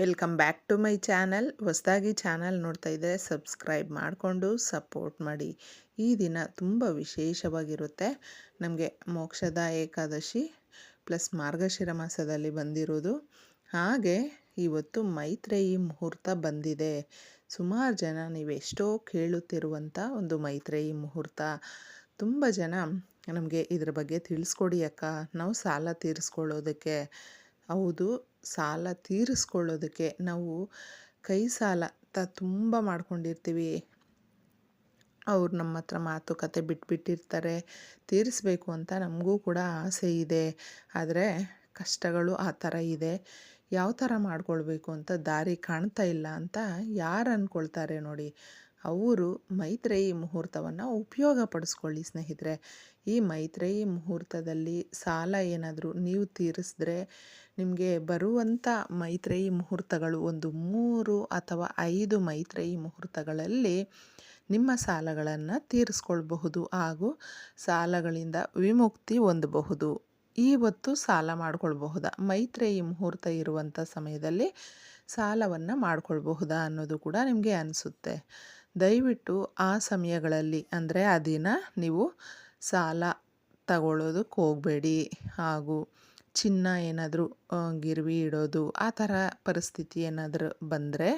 Welcome back to my channel ಹೊಸದಾಗಿ channel ನೋಡ್ತಾ ಇದ್ದರೆ ಸಬ್ಸ್ಕ್ರೈಬ್ ಮಾಡಿಕೊಂಡು ಸಪೋರ್ಟ್ ಮಾಡಿ. ಈ ದಿನ ತುಂಬ ವಿಶೇಷವಾಗಿರುತ್ತೆ. ನಮಗೆ ಮೋಕ್ಷದ ಏಕಾದಶಿ ಪ್ಲಸ್ ಮಾರ್ಗಶಿರ ಮಾಸದಲ್ಲಿ ಬಂದಿರೋದು. ಹಾಗೆ ಇವತ್ತು ಮೈತ್ರೇಯಿ ಮುಹೂರ್ತ ಬಂದಿದೆ. ಸುಮಾರು ಜನ ನೀವೆಷ್ಟೋ ಕೇಳುತ್ತಿರುವಂಥ ಒಂದು ಮೈತ್ರೇಯಿ ಮುಹೂರ್ತ. ತುಂಬ ಜನ ನಮಗೆ ಇದ್ರ ಬಗ್ಗೆ ತಿಳಿಸ್ಕೊಡಿ ಅಕ್ಕ. ನಾವು ಸಾಲ ತೀರಿಸ್ಕೊಳ್ಳೋದಕ್ಕೆ. ಹೌದು, ಸಾಲ ತೀರಿಸ್ಕೊಳ್ಳೋದಕ್ಕೆ ನಾವು ಕೈ ಸಾಲ ತ ತುಂಬ ಮಾಡ್ಕೊಂಡಿರ್ತೀವಿ. ಅವ್ರು ನಮ್ಮ ಹತ್ರ ಮಾತುಕತೆ ಬಿಟ್ಬಿಟ್ಟಿರ್ತಾರೆ. ತೀರಿಸ್ಬೇಕು ಅಂತ ನಮಗೂ ಕೂಡ ಆಸೆ ಇದೆ. ಆದರೆ ಕಷ್ಟಗಳು ಆ ಥರ ಇದೆ. ಯಾವ ಥರ ಮಾಡ್ಕೊಳ್ಬೇಕು ಅಂತ ದಾರಿ ಕಾಣ್ತಾ ಇಲ್ಲ ಅಂತ ಯಾರು ಅಂದ್ಕೊಳ್ತಾರೆ ನೋಡಿ. ಅವರು ಮೈತ್ರೇಯಿ ಮುಹೂರ್ತವನ್ನು ಉಪಯೋಗ ಪಡಿಸ್ಕೊಳ್ಳಿ ಸ್ನೇಹಿತರೆ. ಈ ಮೈತ್ರೇಯಿ ಮುಹೂರ್ತದಲ್ಲಿ ಸಾಲ ಏನಾದರೂ ನೀವು ತೀರಿಸಿದ್ರೆ ನಿಮಗೆ ಬರುವಂಥ ಮೈತ್ರೇಯಿ ಮುಹೂರ್ತಗಳು ಒಂದು ಮೂರು ಅಥವಾ ಐದು ಮೈತ್ರೇಯಿ ಮುಹೂರ್ತಗಳಲ್ಲಿ ನಿಮ್ಮ ಸಾಲಗಳನ್ನು ತೀರಿಸ್ಕೊಳ್ಬಹುದು ಹಾಗೂ ಸಾಲಗಳಿಂದ ವಿಮುಕ್ತಿ ಹೊಂದಬಹುದು. ಇವತ್ತು ಸಾಲ ಮಾಡ್ಕೊಳ್ಬಹುದಾ? ಮೈತ್ರೇಯಿ ಮುಹೂರ್ತ ಇರುವಂಥ ಸಮಯದಲ್ಲಿ ಸಾಲವನ್ನು ಮಾಡ್ಕೊಳ್ಬಹುದಾ ಅನ್ನೋದು ಕೂಡ ನಿಮಗೆ ಅನಿಸುತ್ತೆ. ದಯವಿಟ್ಟು ಆ ಸಮಯಗಳಲ್ಲಿ ಅಂದರೆ ಆ ದಿನ ನೀವು ಸಾಲ ತಗೊಳ್ಳೋದಕ್ಕೆ ಹೋಗಬೇಡಿ. ಹಾಗೂ ಚಿನ್ನ ಏನಾದರೂ ಗಿರ್ವಿ ಇಡೋದು ಆ ಥರ ಪರಿಸ್ಥಿತಿ ಏನಾದರೂ ಬಂದರೆ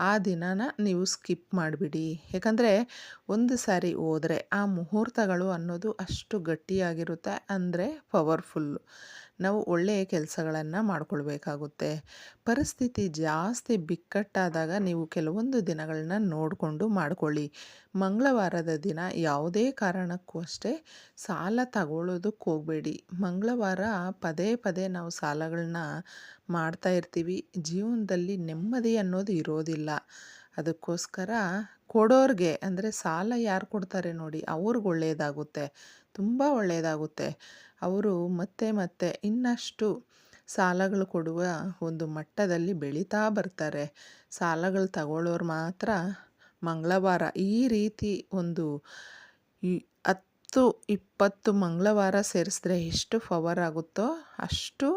ಆ ದಿನನ ನೀವು ಸ್ಕಿಪ್ ಮಾಡಿಬಿಡಿ. ಯಾಕಂದರೆ ಒಂದು ಸಾರಿ ಹೋದರೆ ಆ ಮುಹೂರ್ತಗಳು ಅನ್ನೋದು ಅಷ್ಟು ಗಟ್ಟಿಯಾಗಿರುತ್ತೆ, ಅಂದರೆ ಪವರ್ಫುಲ್ಲು ನಾವು ಒಳ್ಳೆಯ ಕೆಲಸಗಳನ್ನು ಮಾಡ್ಕೊಳ್ಬೇಕಾಗುತ್ತೆ. ಪರಿಸ್ಥಿತಿ ಜಾಸ್ತಿ ಬಿಕ್ಕಟ್ಟಾದಾಗ ನೀವು ಕೆಲವೊಂದು ದಿನಗಳನ್ನ ನೋಡಿಕೊಂಡು ಮಾಡ್ಕೊಳ್ಳಿ. ಮಂಗಳವಾರದ ದಿನ ಯಾವುದೇ ಕಾರಣಕ್ಕೂ ಅಷ್ಟೇ ಸಾಲ ತಗೊಳ್ಳೋದಕ್ಕೆ ಹೋಗಬೇಡಿ. ಮಂಗಳವಾರ ಪದೇ ಪದೇ ನಾವು ಸಾಲಗಳನ್ನ ಮಾಡ್ತಾ ಇರ್ತೀವಿ. ಜೀವನದಲ್ಲಿ ನೆಮ್ಮದಿ ಅನ್ನೋದು ಇರೋದಿಲ್ಲ. ಅದಕ್ಕೋಸ್ಕರ ಕೊಡೋರಿಗೆ ಅಂದರೆ ಸಾಲ ಯಾರು ಕೊಡ್ತಾರೆ ನೋಡಿ, ಅವ್ರಿಗೆ ಒಳ್ಳೆಯದಾಗುತ್ತೆ ತುಂಬ ಒಳ್ಳೆಯದಾಗುತ್ತೆ ಅವರು ಮತ್ತೆ ಮತ್ತೆ ಇನ್ನಷ್ಟು ಸಾಲಗಳು ಕೊಡುವ ಒಂದು ಮಟ್ಟದಲ್ಲಿ ಬೆಳೀತಾ ಬರ್ತಾರೆ. ಸಾಲಗಳು ತಗೊಳ್ಳೋರು ಮಾತ್ರ ಮಂಗಳವಾರ. ಈ ರೀತಿ ಒಂದು ಹತ್ತು, ಇಪ್ಪತ್ತು ಮಂಗಳವಾರ ಸೇರಿಸಿದ್ರೆ ಎಷ್ಟು ಪವರ್ ಆಗುತ್ತೋ ಅಷ್ಟು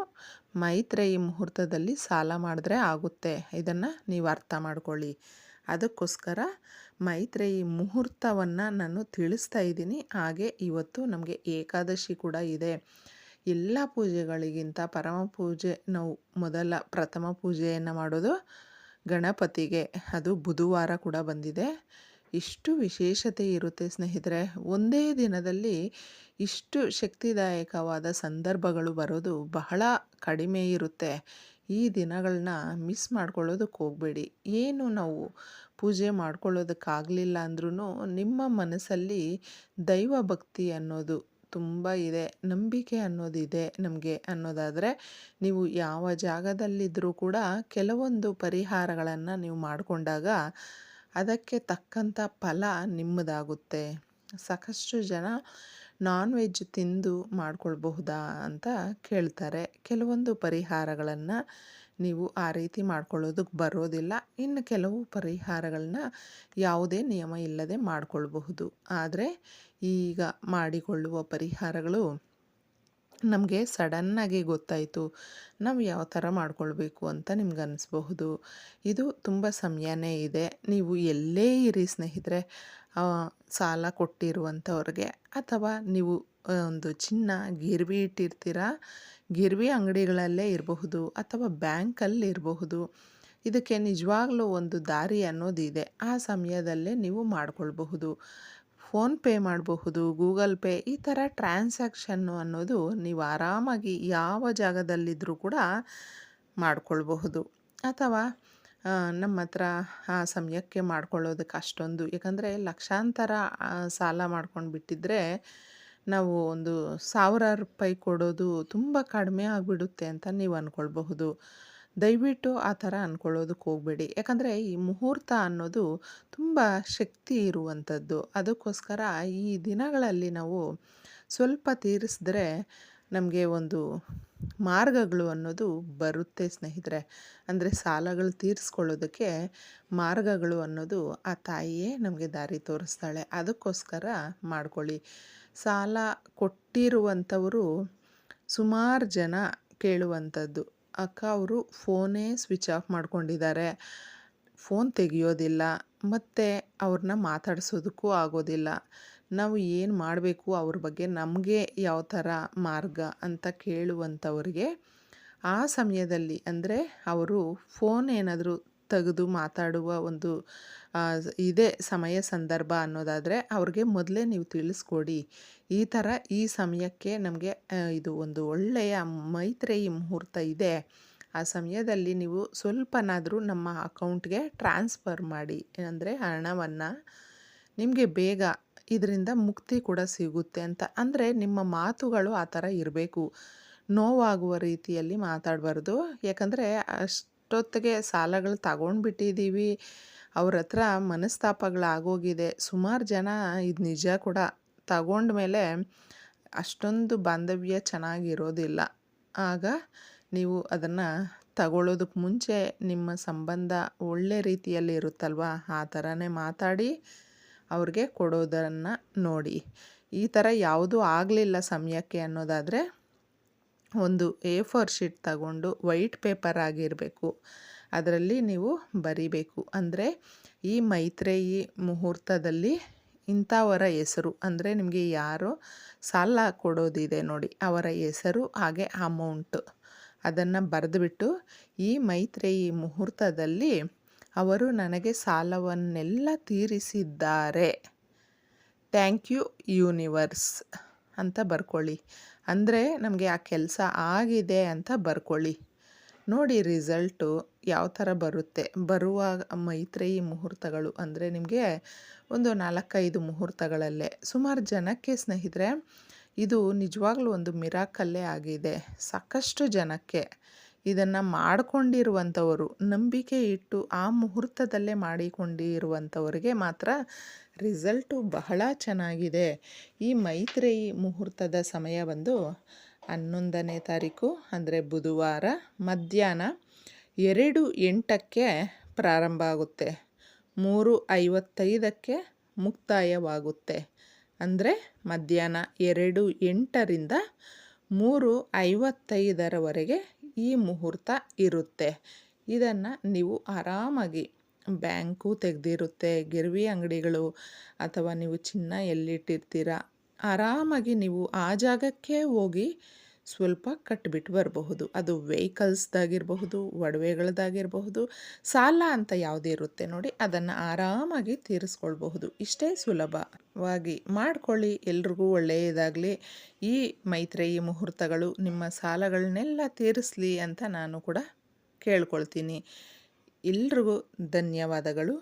ಮೈತ್ರೇಯಿ ಮುಹೂರ್ತದಲ್ಲಿ ಸಾಲ ಮಾಡಿದ್ರೆ ಆಗುತ್ತೆ. ಇದನ್ನು ನೀವು ಅರ್ಥ ಮಾಡ್ಕೊಳ್ಳಿ. ಅದಕ್ಕೋಸ್ಕರ ಮೈತ್ರೇಯಿ ಮುಹೂರ್ತವನ್ನು ನಾನು ತಿಳಿಸ್ತಾ ಇದ್ದೀನಿ. ಹಾಗೆ ಇವತ್ತು ನಮಗೆ ಏಕಾದಶಿ ಕೂಡ ಇದೆ. ಎಲ್ಲ ಪೂಜೆಗಳಿಗಿಂತ ಪರಮ ಪೂಜೆ ನಾವು ಮೊದಲ ಪ್ರಥಮ ಪೂಜೆಯನ್ನು ಮಾಡೋದು ಗಣಪತಿಗೆ. ಅದು ಬುಧವಾರ ಕೂಡ ಬಂದಿದೆ. ಇಷ್ಟು ವಿಶೇಷತೆ ಇರುತ್ತೆ ಸ್ನೇಹಿತರೆ. ಒಂದೇ ದಿನದಲ್ಲಿ ಇಷ್ಟು ಶಕ್ತಿದಾಯಕವಾದ ಸಂದರ್ಭಗಳು ಬರೋದು ಬಹಳ ಕಡಿಮೆ ಇರುತ್ತೆ. ಈ ದಿನಗಳನ್ನ ಮಿಸ್ ಮಾಡ್ಕೊಳ್ಳೋದಕ್ಕೆ ಹೋಗಬೇಡಿ. ಏನು ನಾವು ಪೂಜೆ ಮಾಡ್ಕೊಳ್ಳೋದಕ್ಕಾಗಲಿಲ್ಲ ಅಂದ್ರೂ ನಿಮ್ಮ ಮನಸ್ಸಲ್ಲಿ ದೈವ ಭಕ್ತಿ ಅನ್ನೋದು ತುಂಬ ಇದೆ. ನಂಬಿಕೆ ಅನ್ನೋದಿದೆ ನಮಗೆ ಅನ್ನೋದಾದರೆ ನೀವು ಯಾವ ಜಾಗದಲ್ಲಿದ್ದರೂ ಕೂಡ ಕೆಲವೊಂದು ಪರಿಹಾರಗಳನ್ನು ನೀವು ಮಾಡಿಕೊಂಡಾಗ ಅದಕ್ಕೆ ತಕ್ಕಂಥ ಫಲ ನಿಮ್ಮದಾಗುತ್ತೆ. ಸಾಕಷ್ಟು ಜನ ನಾನ್ ವೆಜ್ ತಿಂದು ಮಾಡ್ಕೊಳ್ಬಹುದಾ ಅಂತ ಕೇಳ್ತಾರೆ. ಕೆಲವೊಂದು ಪರಿಹಾರಗಳನ್ನು ನೀವು ಆ ರೀತಿ ಮಾಡ್ಕೊಳ್ಳೋದಕ್ಕೆ ಬರೋದಿಲ್ಲ. ಇನ್ನು ಕೆಲವು ಪರಿಹಾರಗಳನ್ನ ಯಾವುದೇ ನಿಯಮ ಇಲ್ಲದೆ ಮಾಡಿಕೊಳ್ಬಹುದು. ಆದರೆ ಈಗ ಮಾಡಿಕೊಳ್ಳುವ ಪರಿಹಾರಗಳು ನಮಗೆ ಸಡನ್ನಾಗಿ ಗೊತ್ತಾಯಿತು, ನಾವು ಯಾವ ಥರ ಮಾಡ್ಕೊಳ್ಬೇಕು ಅಂತ ನಿಮ್ಗೆ ಅನ್ನಿಸ್ಬಹುದು ಇದು ತುಂಬ ಸಮಯನೇ ಇದೆ. ನೀವು ಎಲ್ಲೇ ಇರಿ ಸ್ನೇಹಿತರೆ ಸಾಲ ಕೊಟ್ಟಿರುವಂಥವ್ರಿಗೆ ಅಥವಾ ನೀವು ಒಂದು ಚಿನ್ನ, ಗಿರ್ವಿ ಇಟ್ಟಿರ್ತೀರ, ಗಿರ್ವಿ ಅಂಗಡಿಗಳಲ್ಲೇ ಇರಬಹುದು ಅಥವಾ ಬ್ಯಾಂಕಲ್ಲಿ ಇರಬಹುದು. ಇದಕ್ಕೆ ನಿಜವಾಗ್ಲೂ ಒಂದು ದಾರಿ ಅನ್ನೋದಿದೆ. ಆ ಸಮಯದಲ್ಲೇ ನೀವು ಮಾಡ್ಕೊಳ್ಬಹುದು. ಫೋನ್ಪೇ ಮಾಡಬಹುದು, ಗೂಗಲ್ ಪೇ, ಈ ಥರ ಟ್ರಾನ್ಸಾಕ್ಷನ್ನು ಅನ್ನೋದು ನೀವು ಆರಾಮಾಗಿ ಯಾವ ಜಾಗದಲ್ಲಿದ್ದರೂ ಕೂಡ ಮಾಡಿಕೊಳ್ಬಹುದು. ಅಥವಾ ನಮ್ಮ ಹತ್ರ ಆ ಸಮಯಕ್ಕೆ ಮಾಡ್ಕೊಳ್ಳೋದಕ್ಕೆ ಅಷ್ಟೊಂದು. ಯಾಕಂದರೆ ಲಕ್ಷಾಂತರ ಸಾಲ ಮಾಡ್ಕೊಂಡು ಬಿಟ್ಟಿದ್ರೆ ನಾವು ಒಂದು ಸಾವಿರ ರೂಪಾಯಿ ಕೊಡೋದು ತುಂಬ ಕಡಿಮೆ ಆಗಿಬಿಡುತ್ತೆ ಅಂತ ನೀವು ಅಂದ್ಕೊಳ್ಬಹುದು ದಯವಿಟ್ಟು ಆ ಥರ ಅಂದ್ಕೊಳ್ಳೋದಕ್ಕೆ ಹೋಗಬೇಡಿ. ಯಾಕಂದರೆ ಈ ಮುಹೂರ್ತ ಅನ್ನೋದು ತುಂಬ ಶಕ್ತಿ ಇರುವಂಥದ್ದು. ಅದಕ್ಕೋಸ್ಕರ ಈ ದಿನಗಳಲ್ಲಿ ನಾವು ಸ್ವಲ್ಪ ತೀರಿಸಿದ್ರೆ ನಮಗೆ ಒಂದು ಮಾರ್ಗಗಳು ಅನ್ನೋದು ಬರುತ್ತೆ ಸ್ನೇಹಿತರೆ. ಅಂದರೆ ಸಾಲಗಳು ತೀರಿಸ್ಕೊಳ್ಳೋದಕ್ಕೆ ಮಾರ್ಗಗಳು ಅನ್ನೋದು ಆ ತಾಯಿಯೇ ನಮಗೆ ದಾರಿ ತೋರಿಸ್ತಾಳೆ. ಅದಕ್ಕೋಸ್ಕರ ಮಾಡ್ಕೊಳ್ಳಿ. ಸಾಲ ಕೊಟ್ಟಿರುವಂಥವರು ಸುಮಾರು ಜನ ಕೇಳುವಂಥದ್ದು. ಅಕ್ಕ ಅವರು ಫೋನೇ ಸ್ವಿಚ್ ಆಫ್ ಮಾಡ್ಕೊಂಡಿದ್ದಾರೆ. ಫೋನ್ ತೆಗಿಯೋದಿಲ್ಲ, ಮತ್ತು ಅವ್ರನ್ನ ಮಾತಾಡ್ಸೋದಕ್ಕೂ ಆಗೋದಿಲ್ಲ. ನಾವು ಏನು ಮಾಡಬೇಕು, ಅವ್ರ ಬಗ್ಗೆ ನಮಗೆ ಯಾವ ಥರ ಮಾರ್ಗ ಅಂತ ಕೇಳುವಂಥವ್ರಿಗೆ ಆ ಸಮಯದಲ್ಲಿ ಅಂದರೆ ಅವರು ಫೋನ್ ಏನಾದರೂ ತೆಗೆದು ಮಾತಾಡುವ ಒಂದು ಇದೆ ಸಮಯ ಸಂದರ್ಭ ಅನ್ನೋದಾದರೆ ಅವ್ರಿಗೆ ಮೊದಲೇ ನೀವು ತಿಳಿಸ್ಕೊಡಿ. ಈ ಥರ ಈ ಸಮಯಕ್ಕೆ ನಮಗೆ ಇದು ಒಂದು ಒಳ್ಳೆಯ ಮೈತ್ರೇಯಿ ಮುಹೂರ್ತ ಇದೆ. ಆ ಸಮಯದಲ್ಲಿ ನೀವು ಸ್ವಲ್ಪನಾದರೂ ನಮ್ಮ ಅಕೌಂಟ್ಗೆ ಟ್ರಾನ್ಸ್ಫರ್ ಮಾಡಿ, ಅಂದರೆ ಹಣವನ್ನು ನಿಮಗೆ ಬೇಗ ಇದರಿಂದ ಮುಕ್ತಿ ಕೂಡ ಸಿಗುತ್ತೆ ಅಂತ. ಅಂದರೆ ನಿಮ್ಮ ಮಾತುಗಳು ಆ ಥರ ಇರಬೇಕು. ನೋವಾಗುವ ರೀತಿಯಲ್ಲಿ ಮಾತಾಡಬಾರ್ದು. ಯಾಕಂದರೆ ಅಷ್ಟೊತ್ತಿಗೆ ಸಾಲಗಳು ತಗೊಂಡ್ಬಿಟ್ಟಿದ್ದೀವಿ, ಅವ್ರ ಹತ್ರ ಮನಸ್ತಾಪಗಳಾಗೋಗಿದೆ. ಸುಮಾರು ಜನ ಇದು ನಿಜ ಕೂಡ. ತಗೊಂಡ ಮೇಲೆ ಅಷ್ಟೊಂದು ಬಾಂಧವ್ಯ ಚೆನ್ನಾಗಿರೋದಿಲ್ಲ. ಆಗ ನೀವು ಅದನ್ನು ತಗೊಳ್ಳೋದಕ್ಕೆ ಮುಂಚೆ ನಿಮ್ಮ ಸಂಬಂಧ ಒಳ್ಳೆ ರೀತಿಯಲ್ಲಿ ಇರುತ್ತಲ್ವ? ಆ ಥರನೇ ಮಾತಾಡಿ, ಅವ್ರಿಗೆ ಕೊಡೋದನ್ನು ನೋಡಿ. ಈ ಥರ ಯಾವುದೂ ಆಗಲಿಲ್ಲ ಸಮಯಕ್ಕೆ ಅನ್ನೋದಾದರೆ ಒಂದು ಎ ಫೋರ್ ಶೀಟ್ ತಗೊಂಡು ವೈಟ್ ಪೇಪರ್ ಆಗಿರಬೇಕು. ಅದರಲ್ಲಿ ನೀವು ಬರಿಬೇಕು. ಅಂದರೆ ಈ ಮೈತ್ರೇಯಿ ಮುಹೂರ್ತದಲ್ಲಿ ಇಂಥವರ ಹೆಸರು, ಅಂದರೆ ನಿಮಗೆ ಯಾರು ಸಾಲ ಕೊಡೋದಿದೆ ನೋಡಿ, ಅವರ ಹೆಸರು, ಹಾಗೆ ಅಮೌಂಟ್ ಅದನ್ನು ಬರೆದುಬಿಟ್ಟು ಈ ಮೈತ್ರೇಯಿ ಮುಹೂರ್ತದಲ್ಲಿ ಅವರು ನನಗೆ ಸಾಲವನ್ನೆಲ್ಲ ತೀರಿಸಿದ್ದಾರೆ. ಥ್ಯಾಂಕ್ ಯು ಯೂನಿವರ್ಸ್ ಅಂತ ಬರ್ಕೊಳ್ಳಿ. ಅಂದರೆ ನಮಗೆ ಆ ಕೆಲಸ ಆಗಿದೆ ಅಂತ ಬರ್ಕೊಳ್ಳಿ. ನೋಡಿ ರಿಸಲ್ಟು ಯಾವ ಥರ ಬರುತ್ತೆ. ಬರುವ ಮೈತ್ರೇಯಿ ಮುಹೂರ್ತಗಳು ಅಂದರೆ ನಿಮಗೆ ಒಂದು ನಾಲ್ಕೈದು ಮುಹೂರ್ತಗಳಲ್ಲೇ. ಸುಮಾರು ಜನಕ್ಕೆ ಸ್ನೇಹಿತರೆ, ಇದು ನಿಜವಾಗ್ಲೂ ಒಂದು ಮಿರಾಕಲ್ಲೇ ಆಗಿದೆ. ಸಾಕಷ್ಟು ಜನಕ್ಕೆ. ಇದನ್ನು ಮಾಡಿಕೊಂಡಿರುವಂಥವರು, ನಂಬಿಕೆ ಇಟ್ಟು ಆ ಮುಹೂರ್ತದಲ್ಲೇ ಮಾಡಿಕೊಂಡಿರುವಂಥವರಿಗೆ ಮಾತ್ರ ರಿಸಲ್ಟು ಬಹಳ ಚೆನ್ನಾಗಿದೆ. ಈ ಮೈತ್ರೇಯಿ ಮುಹೂರ್ತದ ಸಮಯ ಬಂದು ಹನ್ನೊಂದನೇ ತಾರೀಕು, ಅಂದರೆ ಬುಧವಾರ ಮಧ್ಯಾಹ್ನ ಎರಡು ಎಂಟಕ್ಕೆ ಪ್ರಾರಂಭ ಆಗುತ್ತೆ. ಮೂರು ಐವತ್ತೈದಕ್ಕೆ ಮುಕ್ತಾಯವಾಗುತ್ತೆ. ಅಂದರೆ ಮಧ್ಯಾಹ್ನ ಎರಡು ಎಂಟರಿಂದ ಮೂರು ಐವತ್ತೈದರವರೆಗೆ ಈ ಮುಹೂರ್ತ ಇರುತ್ತೆ. ಇದನ್ನು ನೀವು ಆರಾಮಾಗಿ ಬ್ಯಾಂಕು ತೆಗೆದಿರುತ್ತೆ, ಗಿರ್ವಿ ಅಂಗಡಿಗಳು ಅಥವಾ ನೀವು ಚಿನ್ನ ಎಲ್ಲಿಟ್ಟಿರ್ತೀರ, ಆರಾಮಾಗಿ ನೀವು ಆ ಜಾಗಕ್ಕೆ ಹೋಗಿ ಸ್ವಲ್ಪ ಕಟ್ಟಿಬಿಟ್ಟು ಬರಬಹುದು. ಅದು ವೆಹಿಕಲ್ಸ್ದಾಗಿರಬಹುದು ಒಡವೆಗಳದ್ದಾಗಿರಬಹುದು ಸಾಲ ಅಂತ ಯಾವುದೇ ಇರುತ್ತೆ ನೋಡಿ ಅದನ್ನು ಆರಾಮಾಗಿ ತೀರಿಸ್ಕೊಳ್ಬಹುದು. ಇಷ್ಟೇ ಸುಲಭವಾಗಿ ಮಾಡ್ಕೊಳ್ಳಿ. ಎಲ್ರಿಗೂ ಒಳ್ಳೆಯದಾಗಲಿ. ಈ ಮೈತ್ರೇಯಿ ಮುಹೂರ್ತಗಳು ನಿಮ್ಮ ಸಾಲಗಳನ್ನೆಲ್ಲ ತೀರಿಸ್ಲಿ ಅಂತ ನಾನು ಕೂಡ ಕೇಳ್ಕೊಳ್ತೀನಿ. ಎಲ್ರಿಗೂ ಧನ್ಯವಾದಗಳು.